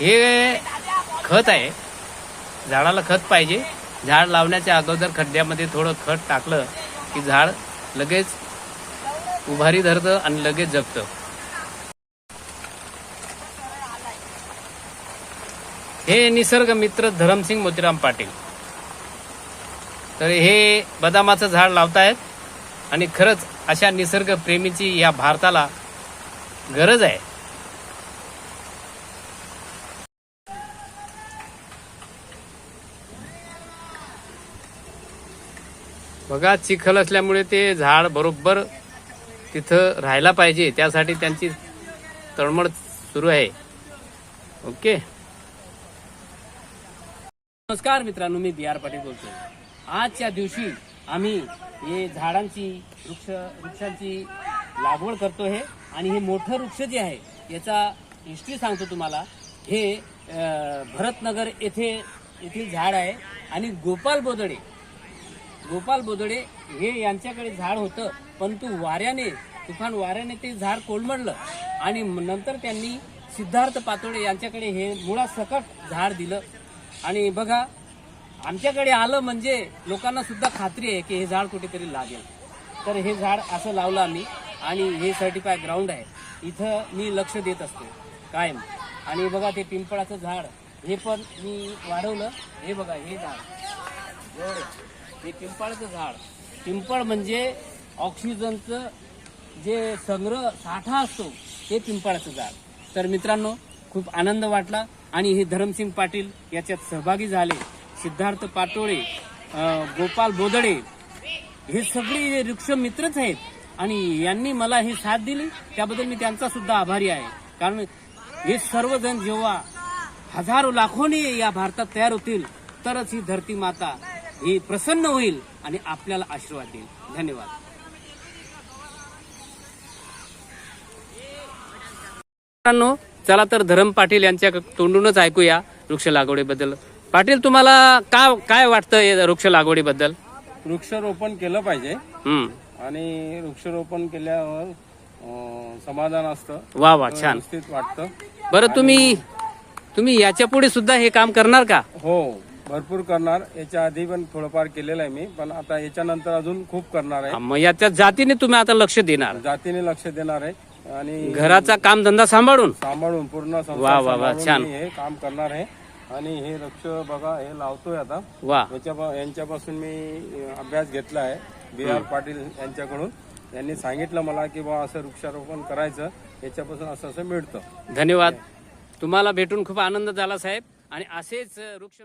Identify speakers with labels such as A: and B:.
A: हे खत आहे. झाडाला खत पाहिजे. झाड लावण्याच्या अगोदर खड्ड्यामध्ये थोडं खत टाकलं की झाड लगेच उभारी धरतं आणि लगेच जगतं. हे निसर्ग मित्र धरमसिंग मोतीराम पाटील. तर हे बदामाचं झाड लावतायत आणि खरंच अशा निसर्ग प्रेमीची या भारताला गरज आहे. बघा चिखल असल्यामुळे ते झाड बरोबर तिथं राहायला पाहिजे. त्यासाठी त्यांची तळमळ सुरू आहे. ओके? नमस्कार मित्रांनो मी बी आर पाटील बोलतोय. आजच्या दिवशी आम्ही हे झाडांची वृक्ष वृक्षांची लागवड करतो हे आणि हे मोठं वृक्ष जे आहे याचा हिस्ट्री सांगतो तुम्हाला. हे भरतनगर येथे येथील झाड आहे आणि गोपाल बोदडे गोपाल बोदडे हे यांच्याकडे झाड होतं परंतु वाऱ्याने तुफान वाऱ्याने ते झाड कोलमडलं. आणि नंतर त्यांनी सिद्धार्थ पातोडे यांच्याकडे हे मुळासकट झाड दिलं. आणि बघा आमच्याकडे आलं म्हणजे लोकांना सुद्धा खात्री आहे की हे झाड कुठेतरी लागेल. तर हे झाड असं लावलं आम्ही आणि हे सर्टिफाय ग्राउंड आहे. इथं मी लक्ष देत असतो कायम. आणि बघा ते पिंपळाचं झाड हे पण मी वाढवलं. हे बघा हे झाड. हे पिंपळाचं झाड. पिंपळ म्हणजे ऑक्सिजनचं जे संग्रह साठा असतो ते पिंपळाचं झाड. तर मित्रांनो खूप आनंद वाटला आणि हे धरमसिंग पाटील याच्यात सहभागी झाले. सिद्धार्थ पाटोळे गोपाल बोदडे हे सगळे वृक्ष मित्रच आहेत. आणि यांनी मला ही साथ दिली. त्याबद्दल मी त्यांचा सुद्धा आभारी आहे. कारण हे सर्वजण जेव्हा हजारो लाखोनी या भारतात तयार होतील तरच ही धरती माता ही प्रसन्न होईल आणि आपल्याला आशीर्वाद देईल. धन्यवाद. मित्रांनो चला तर धरम पाटील यांच्या तोंडूनच ऐकूया वृक्ष लागवडीबद्दल. पाटील तुम्हाला का काय वाटतं वृक्ष लागवडीबद्दल?
B: वृक्षारोपण केलं पाहिजे.
A: हम्म.
B: आणि वृक्षारोपण केल्यावर अं, समाधान असतं.
A: वा वा छान.
B: व्यवस्थित वाटतं.
A: बरं तुम्ही तुम्ही याच्यापुढे सुद्धा हे काम करणार का?
B: हो. भरपूर करणार. याच्या आधी पण थोडंफार केलेलं आहे मी पण आता याच्यानंतर अजून खूप करणार आहे.
A: मग याच्या जातीने तुम्ही आता लक्ष देणार.
B: जातीने लक्ष देणार आहे. आणि
A: घराचा कामधंदा सांभाळून.
B: सांभाळून पूर्ण संसार
A: वा, वा, वा,
B: सांभाळून
A: छान.
B: मी हे काम करणार आहे. आणि हे वृक्ष बघा हे लावतोय आता.
A: वा.
B: याच्या यांच्यापासून मी अं, अभ्यास घेतला आहे. बी आर पाटील यांच्याकडून. यांनी सांगितलं मला की बा असं वृक्षारोपण करायचं. याच्यापासून असं असं मिळतं.
A: धन्यवाद. तुम्हाला भेटून खूप आनंद झाला साहेब. आणि असेच वृक्ष